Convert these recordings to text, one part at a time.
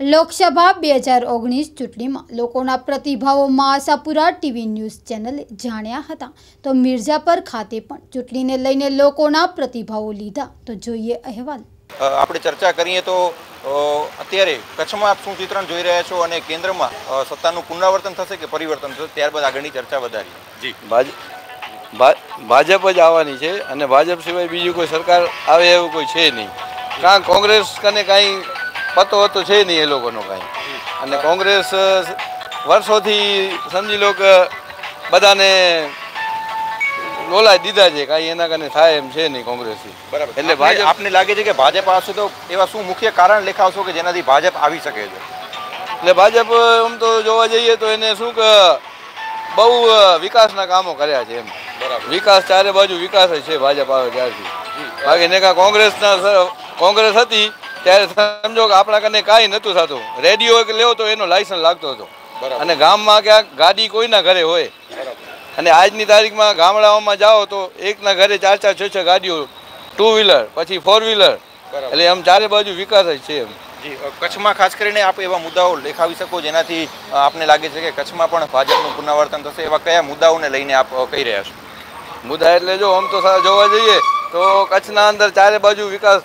લોકસભા બે હજાર ઓગણીસ ચૂંટણીમાં લોકોના પ્રતિભાવોમાં આશાપુરા ટીવી ન્યૂઝ ચેનલે જાણ્યા હતા. તો મિર્ઝાપર ખાતે પણ ચૂંટણીને લઈને લોકોના પ્રતિભાવો લીધા. તો જોઈએ અહેવાલ. આપણે ચર્ચા કરીએ તો અત્યારે કચ્છમાં આપ શું ચિત્રણ જોઈ રહ્યા છો અને કેન્દ્રમાં સત્તાનું પુનરાવર્તન થશે કે પરિવર્તન થશે? ત્યારબાદ આગળની ચર્ચા વધારી જી. ભાજપ જ આવવાની છે અને ભાજપ સિવાય બીજું કોઈ સરકાર આવે એવું કોઈ છે નહીં. કાં કોંગ્રેસ કને કાંઈ પતો હતો છે નહીં એ લોકોનો કાંઈ. અને કોંગ્રેસ વર્ષોથી સમજી લો કે બધાને લોલાઈ દીધા છે કાંઈ એના કને થાય એમ છે નહીં કોંગ્રેસથી બરાબર. એટલે ભાજપ- આપને લાગે છે કે ભાજપ આવશે તો એવા શું મુખ્ય કારણ લેખાવશો કે જેનાથી ભાજપ આવી શકે છે? એટલે ભાજપ આમ તો જોવા જઈએ તો એને શું કે બહુ વિકાસના કામો કર્યા છે એમ. બરાબર. વિકાસ ચારે બાજુ વિકાસ જ છે ભાજપ આવે ત્યારથી. બાકી ને કાં કોંગ્રેસના કોંગ્રેસ હતી ત્યારે સમજો કે આપણા કને કાંઈ નહોતું થતું. રેડિયો એક લેવો તો એનો લાયસન્સ લાગતો હતો. અને ગામમાં ક્યાંક ગાડી કોઈના ઘરે હોય. અને આજની તારીખમાં ગામડાઓમાં જાઓ તો એકના ઘરે ચાર ચાર છ છ ગાડીઓ ટુ વ્હીલર પછી ફોર વ્હીલર એટલે આમ ચારે બાજુ વિકાસ જ છે એમ. કચ્છમાં ખાસ કરીને આપ એવા મુદ્દાઓ લેખાવી શકો જેનાથી આપને લાગે છે કે કચ્છમાં પણ ભાજપનું પુનરાવર્તન થશે. એવા કયા મુદ્દાઓને લઈને આપ કહી રહ્યા છો? મુદ્દા એટલે જો આમ તો જોવા જઈએ તો કચ્છના અંદર ચારે બાજુ વિકાસ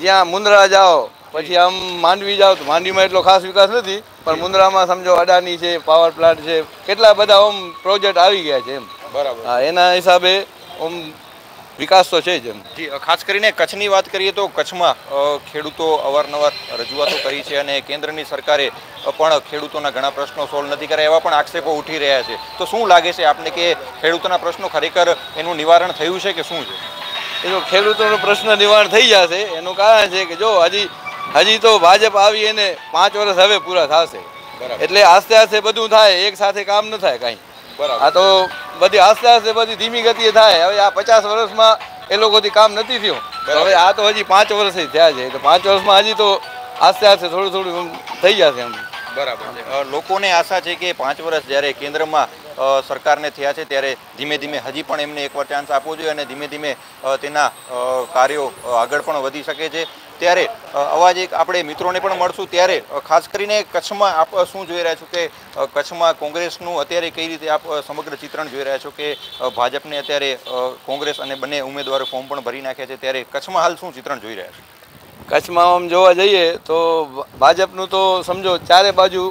જ્યાં મુન્દ્રા જાઓ પછી આમ માંડવી જાઓ તો માંડવીમાં એટલો ખાસ વિકાસ નથી પણ મુન્દ્રામાં સમજો અડાની છે પાવર પ્લાન્ટ છે કેટલા બધા ઓમ પ્રોજેક્ટ આવી ગયા છે એમ. બરાબર. હા એના હિસાબે ઓમ વિકાસ તો છે જ એમ. જી ખાસ કરીને કચ્છની વાત કરીએ તો કચ્છમાં ખેડૂતો અવારનવાર રજૂઆતો કરી છે અને કેન્દ્રની સરકારે પણ ખેડૂતોના ઘણા પ્રશ્નો સોલ્વ નથી કર્યા એવા પણ આક્ષેપો ઉઠી રહ્યા છે. તો શું લાગે છે આપને કે ખેડૂતોના પ્રશ્નો ખરેખર એનું નિવારણ થયું છે કે શું છે? એ તો ખેડૂતોનો પ્રશ્ન નિવારણ થઈ જશે. એનું કારણ છે કે જો હજી હજી તો ભાજપ આવી એને પાંચ વર્ષ હવે પૂરા થશે. એટલે આસ્તે આસ્તે બધું થાય એક સાથે કામ ન થાય કાંઈ. આ તો બધી આસ્તે આસ્તે બધી ધીમી ગતિએ થાય. હવે આ પચાસ વર્ષમાં એ લોકોથી કામ નથી થયું. હવે આ તો હજી પાંચ વર્ષ થયા છે. તો પાંચ વર્ષમાં હજી તો આસ્તે આસ્તે થોડું થોડું થઈ જશે એમ. બરાબર. છે લોકોને આશા છે કે પાંચ વર્ષ જ્યારે કેન્દ્રમાં સરકારને થયા છે ત્યારે ધીમે ધીમે હજી પણ એમને એકવાર ચાન્સ આપવો જોઈએ અને ધીમે ધીમે તેના કાર્યો આગળ પણ વધી શકે છે. ત્યારે અવાજ એક આપણે મિત્રોને પણ મળશું. ત્યારે ખાસ કરીને કચ્છમાં આપ શું જોઈ રહ્યા છો કે કચ્છમાં કોંગ્રેસનું અત્યારે કઈ રીતે આપ સમગ્ર ચિત્રણ જોઈ રહ્યા છો કે ભાજપને અત્યારે કોંગ્રેસ અને બંને ઉમેદવારો ફોર્મ પણ ભરી નાખ્યા છે. ત્યારે કચ્છમાં હાલ શું ચિત્રણ જોઈ રહ્યા છો? કચ્છમાં આમ જોવા જઈએ તો ભાજપનું તો સમજો ચારે બાજુ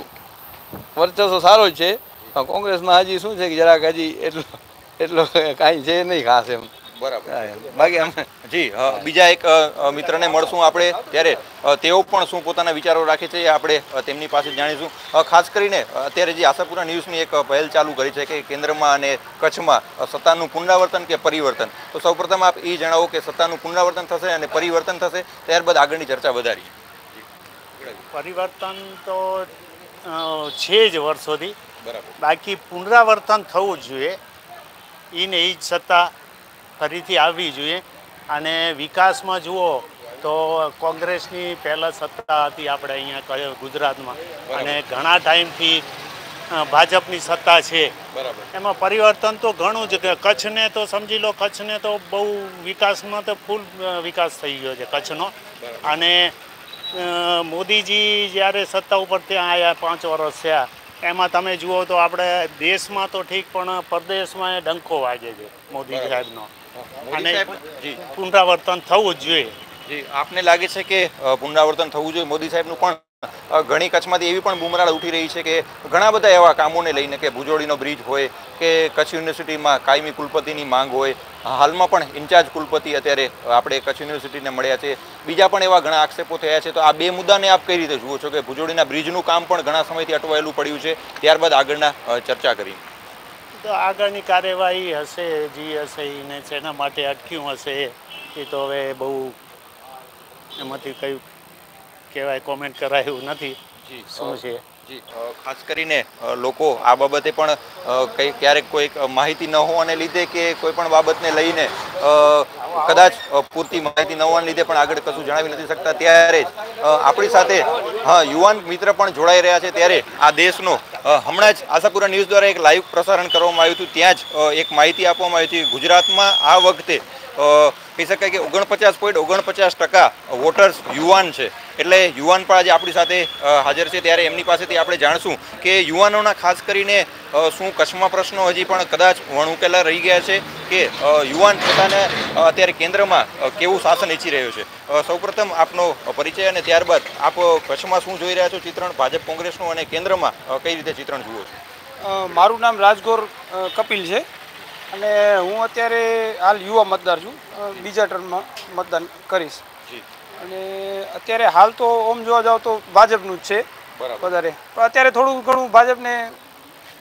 વર્ચસ્વ સારો છે. કોંગ્રેસમાં હજી શું છે કે જરાક હજી એટલો એટલો કાંઈ છે નહીં ખાસ એમ. બરાબર. બાકી અમે જી બીજા એક મિત્રને મળશું આપણે ત્યારે. તેઓ પણ શું પોતાના વિચારો રાખે છે આપણે તેમની પાસે જાણીશું. ખાસ કરીને અત્યારે જે આશાપુરા ન્યૂઝની એક પહેલ ચાલુ કરી છે કે કેન્દ્રમાં અને કચ્છમાં સત્તાનું પુનરાવર્તન કે પરિવર્તન. તો સૌપ્રથમ આપ એ જણાવો કે સત્તાનું પુનરાવર્તન થશે અને પરિવર્તન થશે ત્યારબાદ આગળની ચર્ચા વધારી પરિવર્તન તો છે જ વર્ષોથી. બાકી પુનરાવર્તન થવું જ જોઈએ. એને એ જ સત્તા ફરીથી આવવી જોઈએ. અને વિકાસમાં જુઓ તો કોંગ્રેસની પહેલાં સત્તા હતી આપણે અહીંયા ગુજરાતમાં. અને ઘણા ટાઈમથી ભાજપની સત્તા છે. એમાં પરિવર્તન તો ઘણું જ કચ્છને તો સમજી લો કચ્છને તો બહુ વિકાસમાં તો ફૂલ વિકાસ થઈ ગયો છે કચ્છનો. અને મોદીજી જ્યારે સત્તા ઉપર ત્યાં આવ્યા પાંચ વર્ષ થયા એમાં તમે જુઓ તો આપણે દેશમાં તો ઠીક પણ પરદેશમાં એ ડંકો વાગે છે મોદી. સાહેબનો. અને પુનરાવર્તન થવું જ જોઈએ. જી આપને લાગે છે કે પુનરાવર્તન થવું જોઈએ મોદી સાહેબનું પણ? ઘણી કચ્છમાંથી એવી પણ બુમરાળ ઉઠી રહી છે કે ઘણા બધા એવા કામોને લઈને કે ભુજોડીનો બ્રિજ હોય કે કચ્છ યુનિવર્સિટીમાં કાયમી કુલપતિની માંગ હોય, હાલમાં પણ ઇન્ચાર્જ કુલપતિ અત્યારે આપણે કચ્છ યુનિવર્સિટીને મળ્યા છે. બીજા પણ એવા ઘણા આક્ષેપો થયા છે. તો આ બે મુદ્દાને આપ કઈ રીતે જુઓ છો કે ભુજોડીના બ્રિજનું કામ પણ ઘણા સમયથી અટવાયેલું પડ્યું છે? ત્યારબાદ આગળના ચર્ચા કરી. તો આગળની કાર્યવાહી હશે, જે હશે એને શેના માટે અટક્યું હશે, એ તો હવે બહુ એમાંથી કયું કહેવાય કોમેન્ટ કરાય એવું નથી શું છે? જી ખાસ કરીને લોકો આ બાબતે પણ કઈ ક્યારેક કોઈ માહિતી ન હોવાને લીધે કે કોઈ પણ બાબતને લઈને કદાચ પૂરતી માહિતી ન હોવાને લીધે પણ આગળ કશું જણાવી નથી શકતા. ત્યારે જ આપણી સાથે હા યુવાન મિત્ર પણ જોડાઈ રહ્યા છે. ત્યારે આ દેશનો હમણાં જ આશાપુરા ન્યૂઝ દ્વારા એક લાઈવ પ્રસારણ કરવામાં આવ્યું હતું. ત્યાં જ એક માહિતી આપવામાં આવી હતી. ગુજરાતમાં આ વખતે કહી શકાય કે ઓગણપચાસ પોઈન્ટ ઓગણપચાસ ટકા વોટર્સ યુવાન છે. એટલે યુવાન પણ આજે આપણી સાથે હાજર છે. ત્યારે એમની પાસેથી આપણે જાણશું કે યુવાનોના ખાસ કરીને શું કચ્છમાં પ્રશ્નો હજી પણ કદાચ વણુકેલા રહી ગયા છે કે યુવાન પોતાને અત્યારે કેન્દ્રમાં કેવું શાસન ઈચ્છી રહ્યું છે. સૌપ્રથમ આપનો પરિચય અને ત્યારબાદ આપ કચ્છમાં શું જોઈ રહ્યા છો ચિત્રણ? ભાજપ કોંગ્રેસનું અને કેન્દ્રમાં કઈ રીતે ચિત્રણ જુઓ છો? મારું નામ રાજગોર કપિલ છે. અને હું અત્યારે હાલ યુવા મતદાર છું. બીજા ટર્મમાં મતદાન કરીશ. અને અત્યારે હાલ તો ઓમ જોવા જાવ તો ભાજપનું જ છે વધારે. પણ અત્યારે થોડું ઘણું ભાજપને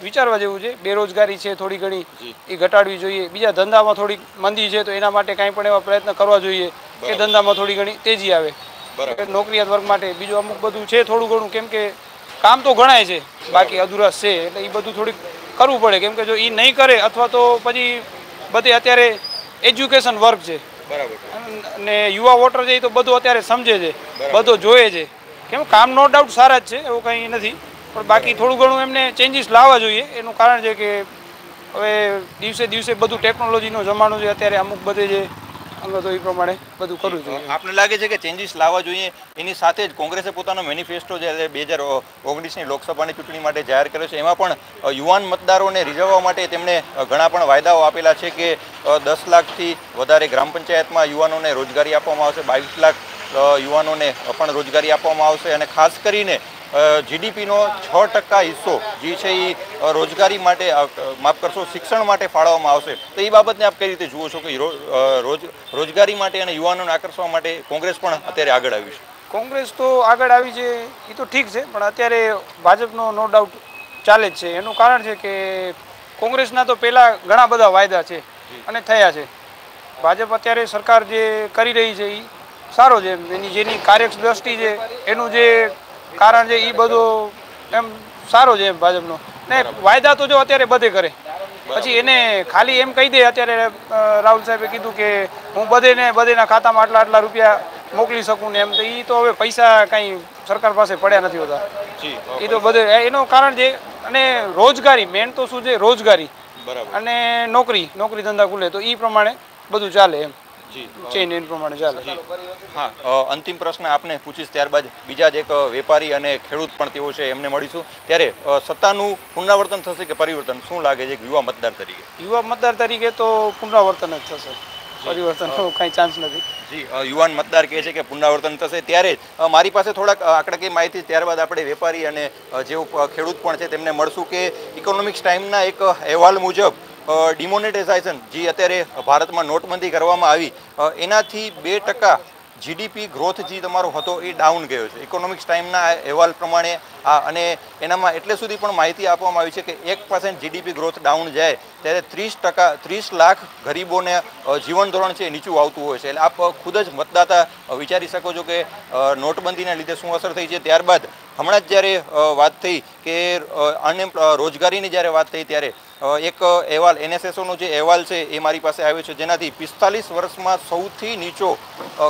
વિચારવા જેવું છે. બેરોજગારી છે થોડી ઘણી એ ઘટાડવી જોઈએ. બીજા ધંધામાં થોડી મંદી છે તો એના માટે કાંઈ પણ એવા પ્રયત્ન કરવા જોઈએ કે ધંધામાં થોડી ઘણી તેજી આવે. નોકરીયાત વર્ગ માટે બીજું અમુક બધું છે થોડું ઘણું. કેમ કે કામ તો ઘણાય છે બાકી અધુરસ છે. એટલે એ બધું થોડીક કરવું પડે. કેમ કે જો એ નહીં કરે અથવા તો પછી બધે અત્યારે એજ્યુકેશન વર્ક છે. અને યુવા વોટર છે એ તો બધું અત્યારે સમજે છે. બધું જોયે છે. કેમ કામ નો ડાઉટ સારા જ છે એવું કંઈ નથી. પણ બાકી થોડું ઘણું એમને ચેન્જીસ લાવવા જોઈએ. એનું કારણ છે કે હવે દિવસે દિવસે બધું ટેકનોલોજીનો જમાનો છે. અત્યારે અમુક બધે જે અંગતો એ પ્રમાણે બધું કરવું જોઈએ. આપને લાગે છે કે ચેન્જીસ લાવવા જોઈએ? એની સાથે જ કોંગ્રેસે પોતાનો મેનિફેસ્ટો જે બે હજાર ઓગણીસની લોકસભાની ચૂંટણી માટે જાહેર કર્યો છે. એમાં પણ યુવાન મતદારોને રીઝવવા માટે તેમણે ઘણા પણ વાયદાઓ આપેલા છે કે દસ લાખથી વધારે ગ્રામ પંચાયતમાં યુવાનોને રોજગારી આપવામાં આવશે. બાવીસ લાખ યુવાનોને પણ રોજગારી આપવામાં આવશે. અને ખાસ કરીને જીડીપીનો છ ટકા હિસ્સો જે છે એ રોજગારી માટે માફ કરશો, શિક્ષણ માટે ફાળવવામાં આવશે. તો એ બાબતને આપ કઈ રીતે જુઓ છો કે રોજ, રોજગારી માટે અને યુવાનોને આકર્ષવા માટે કોંગ્રેસ પણ અત્યારે આગળ આવી છે? કોંગ્રેસ તો આગળ આવી છે એ તો ઠીક છે, પણ અત્યારે ભાજપનો નો ડાઉટ ચાલે જ છે. એનું કારણ છે કે કોંગ્રેસના તો પહેલાં ઘણા બધા વાયદા છે અને થયા છે. ભાજપ અત્યારે સરકાર જે કરી રહી છે એ સારો છે. એની જેની કાર્યદ્રષ્ટિ છે, એનું જે કારણ છે એ બધું એમ સારો છે ભાજપનો. ને વાયદા તો જો અત્યારે બધે કરે. પછી એને ખાલી એમ કહી દે અત્યારે રાહુલ સાહેબે કીધું કે હું બધેને બધેના ખાતામાં આટલા આટલા રૂપિયા મોકલી શકું ને એમ. તો એ તો હવે પૈસા કાંઈ સરકાર પાસે પડ્યા નથી હોતા. એ તો બધે એનું કારણ છે અને રોજગારી મેન તો શું છે? રોજગારી. અને નોકરી નોકરી ધંધા ખુલે તો એ પ્રમાણે બધું ચાલે એમ. જી. ચેન પ્રમાણે ચાલે. હા અંતિમ પ્રશ્ન આપને પૂછીશ ત્યારબાદ બીજા જ એક વેપારી અને ખેડૂત પણ તેઓ છે એમને મળીશું. ત્યારે સત્તાનું પુનરાવર્તન થશે કે પરિવર્તન? શું લાગે છે એક યુવા મતદાર તરીકે? યુવા મતદાર તરીકે તો પુનરાવર્તન જ થશે. પરિવર્તનનો કાંઈ ચાન્સ નથી. જી યુવાન મતદાર કહે છે કે પુનરાવર્તન થશે. ત્યારે જ મારી પાસે થોડાક આંકડાકીય માહિતી ત્યારબાદ આપણે વેપારી અને જેઓ ખેડૂત પણ છે તેમને મળશું કે ઇકોનોમિક્સ ટાઈમના એક અહેવાલ મુજબ ડિમોનેટાઇઝેશન જે અત્યારે ભારતમાં નોટબંધી કરવામાં આવી એનાથી બે ટકા જીડીપી ગ્રોથ જે તમારો હતો એ ડાઉન ગયો છે. ઇકોનોમિક્સ ટાઈમના અહેવાલ પ્રમાણે આ અને એનામાં એટલે સુધી પણ માહિતી આપવામાં આવી છે કે એક પર્સન્ટ જીડીપી ગ્રોથ ડાઉન જાય, ત્યારે ત્રીસ ટકા, ત્રીસ લાખ ગરીબોને જીવન ધોરણ છે નીચું આવતું હોય છે. એટલે આપ ખુદ જ મતદાતા વિચારી શકો છો કે નોટબંધીના લીધે શું અસર થઈ છે? ત્યારબાદ હમણાં જ જ્યારે વાત થઈ કે અનએમ્પ રોજગારીની જ્યારે વાત થઈ ત્યારે એક અહેવાલ, એનએસએસઓનો જે અહેવાલ છે એ મારી પાસે આવ્યો છે, જેનાથી પિસ્તાલીસ વર્ષમાં સૌથી નીચો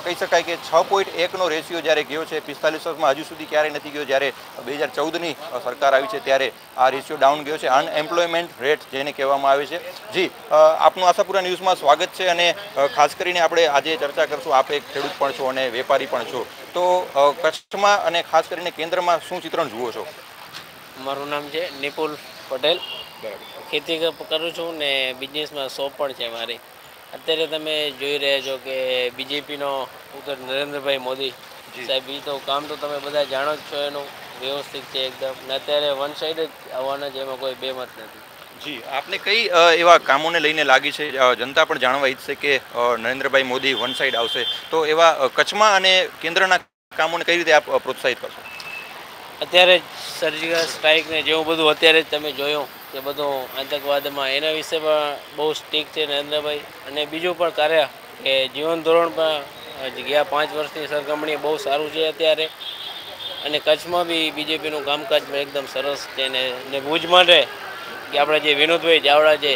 કહી શકાય કે છ પોઈન્ટ એકનો રેશિયો જ્યારે ગયો છે, પિસ્તાલીસ વર્ષમાં હજુ સુધી ક્યારેય નથી ગયો, જ્યારે બે હજાર ચૌદની સરકાર આવી છે ત્યારે આ રેશિયો ડાઉન ગયો છે. અનએમ્પ્લોયમેન્ટ રેટ જેને કહેવામાં આવે છે. જી આપનું આશાપુરા ન્યૂઝમાં સ્વાગત છે અને ખાસ કરીને આપણે આજે ચર્ચા કરશું, આપ એક ખેડૂત પણ છો અને વેપારી પણ છો. તો કચ્છમાં અને ખાસ કરીને કેન્દ્રમાં શું ચિત્રણ જુઓ છો? મારું નામ છે નિપુલ પટેલ. ખેતી કરું છું ને બિઝનેસમાં શોપ પણ છે મારી. અત્યારે તમે જોઈ રહ્યા છો કે બીજેપીનો ઉત્તર નરેન્દ્રભાઈ મોદી સાહેબ એ તો કામ તો તમે બધા જાણો જ છો એનું વ્યવસ્થિત છે એકદમ. ને અત્યારે વન સાઈડ જ આવવાના છે એમાં કોઈ બેમત નથી. જી, આપને કઈ એવા કામોને લઈને લાગી છે? જનતા પણ જાણવા ઈચ્છશે કે નરેન્દ્રભાઈ મોદી વન સાઈડ આવશે. તો એવા કચ્છમાં અને કેન્દ્રના કામોને કઈ રીતે આપ પ્રોત્સાહિત કરશો? અત્યારે સર્જિકલ સ્ટ્રાઇકને જેવું બધું અત્યારે તમે જોયું કે બધું આતંકવાદમાં એના વિશે પણ બહુ સ્ટીક છે નરેન્દ્રભાઈ. અને બીજું પણ કાર્ય કે જીવન ધોરણ પણ ગયા પાંચ વર્ષની સરખામણીએ બહુ સારું છે અત્યારે. અને કચ્છમાં બી બીજેપીનું કામકાજ એકદમ સરસ છે ને ભુજ માટે કે આપણે જે વિનોદભાઈ ચાવડા છે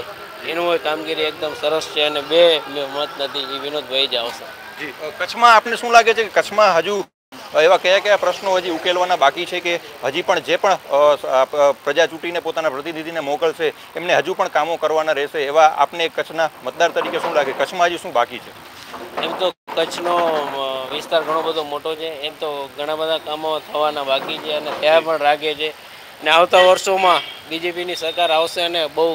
એનું કામગીરી એકદમ સરસ છે અને બે મત નથી એ વિનોદભાઈ જ આવશે. જી કચ્છમાં આપને શું લાગે છે કે કચ્છમાં હજુ એવા કયા કયા પ્રશ્નો હજી ઉકેલવાના બાકી છે કે હજી પણ જે પણ પ્રજા ચૂંટીને પોતાના પ્રતિનિધિને મોકલશે એમને હજુ પણ કામો કરવાના રહેશે એવા આપને કચ્છના મતદાર તરીકે શું લાગે? કચ્છમાં હજી શું બાકી છે? એમ તો કચ્છનો વિસ્તાર ઘણો બધો મોટો છે એમ તો ઘણા બધા કામો થવાના બાકી છે અને થયા પણ રાખે છે. અને આવતા વર્ષોમાં બીજેપીની સરકાર આવશે અને બહુ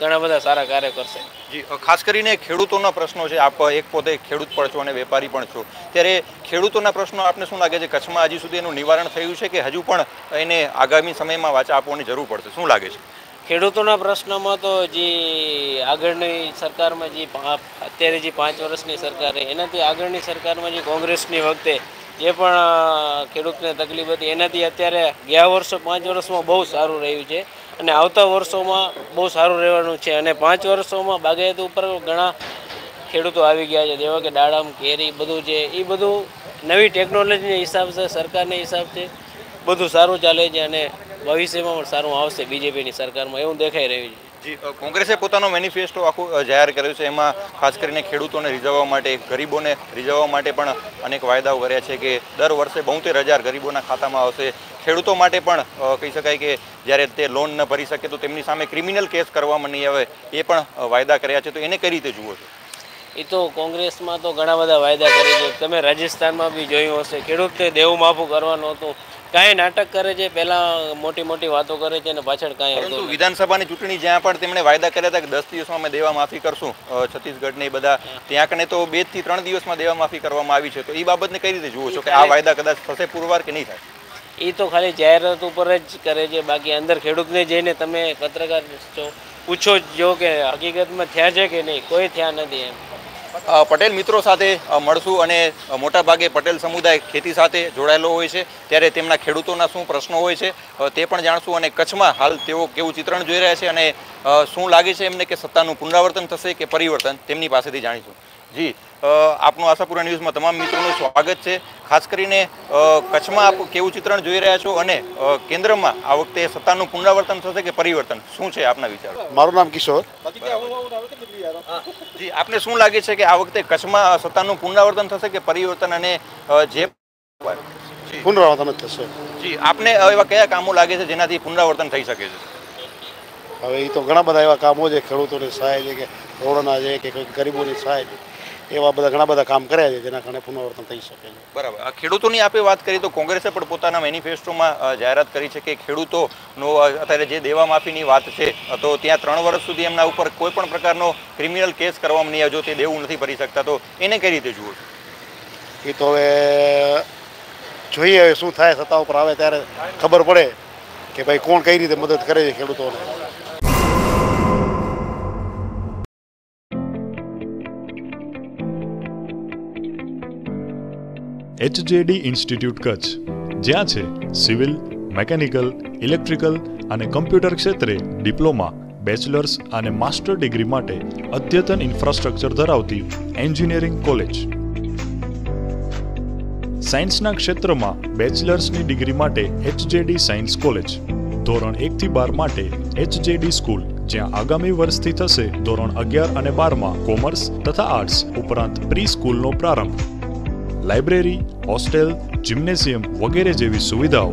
ઘણા બધા સારા કાર્ય કરશે. જી ખાસ કરીને ખેડૂતોના પ્રશ્નો છે. આપ એક પોતે ખેડૂત પણ છો અને વેપારી પણ છો. ત્યારે ખેડૂતોના પ્રશ્નો આપને શું લાગે છે? કચ્છમાં હજી સુધી એનું નિવારણ થયું છે કે હજુ પણ એને આગામી સમયમાં વાચા આપવાની જરૂર પડશે? શું લાગે છે? ખેડૂતોના પ્રશ્નમાં તો જે આગળની સરકારમાં જે અત્યારે જે પાંચ વર્ષની સરકાર એનાથી આગળની સરકારમાં જે કોંગ્રેસની વખતે જે પણ ખેડૂતને તકલીફ હતી. એનાથી અત્યારે ગયા વર્ષો પાંચ વર્ષમાં બહુ સારું રહ્યું છે અને આવતા વર્ષોમાં બહુ સારું રહેવાનું છે. અને પાંચ વર્ષોમાં બાગાયત ઉપર ઘણા ખેડૂતો આવી ગયા છે, જેવા કે દાડમ, કેરી, બધું છે. એ બધું નવી ટેકનોલોજીના હિસાબથી સરકારના હિસાબથી બધું સારું ચાલે છે અને ભવિષ્યમાં પણ સારું આવશે બીજેપીની સરકારમાં. એવું દેખાઈ રહ્યું છે. કોંગ્રેસે પોતાનો મેનિફેસ્ટો આખું જાહેર કર્યો છે. એમાં ખાસ કરીને ખેડૂતોને રીઝવવા માટે, ગરીબોને રીઝવવા માટે પણ અનેક વાયદાઓ કર્યા છે કે દર વર્ષે બોતેર હજાર ગરીબોના ખાતામાં આવશે. ખેડૂતો માટે પણ કહી શકાય કે જ્યારે તે લોન ન ભરી શકે તો તેમની સામે ક્રિમિનલ કેસ કરવામાં નહીં આવે એ પણ વાયદા કર્યા છે. તો એને કઈ રીતે જુઓ છો? એ તો કોંગ્રેસમાં તો ઘણા બધા વાયદા કરે છે. તમે રાજસ્થાનમાં બી જોયું હશે. ખેડૂતને દેવું માફું કરવાનું હતું. કાંઈ નાટક કરે છે પહેલાં મોટી મોટી વાતો કરે છે અને પાછળ કાંઈ પરંતુ વિધાનસભાની ચૂંટણી જ્યાં પણ તેમણે વાયદા કર્યા હતા કે દસ દિવસમાં અમે દેવા માફી કરશું છત્તીસગઢને એ બધા ત્યાં કને તો બેથી ત્રણ દિવસમાં દેવા માફી કરવામાં આવી છે. તો એ બાબતને કઈ રીતે જુઓ છો કે આ વાયદા કદાચ થશે પુરવાર કે નહીં થાય? એ તો ખાલી જાહેરાત ઉપર જ કરે છે બાકી અંદર ખેડૂતને જઈને તમે પત્રકાર છો પૂછો જો કે હકીકતમાં થયા છે કે નહીં કોઈ થયા નથી એમ. પટેલ મિત્રો સાથે મળશું અને મોટાભાગે પટેલ સમુદાય ખેતી સાથે જોડાયેલો હોય છે. ત્યારે તેમના ખેડૂતોના શું પ્રશ્નો હોય છે તે પણ જાણશું અને કચ્છમાં હાલ તેઓ કેવું ચિત્રણ જોઈ રહ્યા છે અને શું લાગે છે એમને કે સત્તાનું પુનરાવર્તન થશે કે પરિવર્તન, તેમની પાસેથી જાણીશું. જી આપનું આશાપુરા ન્યૂઝમાં તમામ મિત્રોનું સ્વાગત છે. ખાસ કરીને કચ્છમાં આપ કેવું ચિત્રણ જોઈ રહ્યા છો અને કેન્દ્રમાં આ વખતે સત્તાનું પુનરાવર્તન થશે કે પરિવર્તન? શું છે આપના વિચારો? મારું નામ કિશોર. જી આપને શું લાગે છે કે આ વખતે કચ્છમાં સત્તાનું પુનરાવર્તન થશે કે પરિવર્તન અને જે પુનરાવર્તન જ થશે. જી આપને એવા કયા કામો લાગે છે જેનાથી પુનરાવર્તન થઈ શકે છે? હવે એ તો ઘણા બધા એવા કામો છે ખેડૂતોની સહાય છે કે રોડના છે કે ગરીબોની સહાય છે. એવા બધા ઘણા બધા કામ કર્યા છે જેના કારણે પુનરાવર્તન થઈ શકે છે. બરાબર. આ ખેડૂતોની આપણે વાત કરીએ તો કોંગ્રેસે પણ પોતાના મેનિફેસ્ટોમાં જાહેરાત કરી છે કે ખેડૂતોનો અત્યારે જે દેવા માફીની વાત છે તો ત્યાં ત્રણ વર્ષ સુધી એમના ઉપર કોઈ પણ પ્રકારનો ક્રિમિનલ કેસ કરવામાં નહીં આવ્યો તે દેવું નથી ભરી શકતા તો એને કઈ રીતે જુઓ? એ તો હવે જોઈએ હવે શું થાય સત્તા ઉપર આવે ત્યારે ખબર પડે કે ભાઈ કોણ કઈ રીતે મદદ કરે છે ખેડૂતોને. HJD institute Kutch. જ્યાં છે સિવિલ, મેકેનિકલ, ઇલેક્ટ્રિકલ અને કમ્પ્યુટર ક્ષેત્રે ડિપ્લોમા, બેચલર્સ અને માસ્ટર ડિગ્રી માટે અદ્યતન ઇન્ફ્રાસ્ટ્રક્ચર ધરાવતી એન્જિનિયરિંગ કોલેજ. સાયન્સના ક્ષેત્રમાં બેચલર્સની ડિગ્રી માટે એચજેડી સાયન્સ કોલેજ ધોરણ એકથી બાર માટે એચજેડી સ્કૂલ જ્યાં આગામી વર્ષથી થશે ધોરણ અગિયાર અને બારમાં કોમર્સ તથા આર્ટ્સ ઉપરાંત પ્રી સ્કૂલનો પ્રારંભ. લાઇબ્રેરી, હોસ્ટેલ, જિમ્નેશિયમ વગેરે જેવી સુવિધાઓ.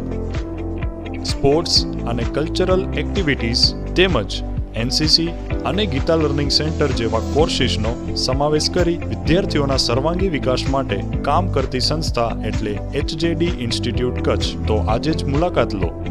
સ્પોર્ટ્સ અને કલ્ચરલ એક્ટિવિટીઝ તેમજ એનસીસી અને ગીતા લર્નિંગ સેન્ટર જેવા કોર્સિસનો સમાવેશ કરી વિદ્યાર્થીઓના સર્વાંગી વિકાસ માટે કામ કરતી સંસ્થા એટલે એચજેડી ઇન્સ્ટિટ્યૂટ કચ્છ. તો આજે જ મુલાકાત લો.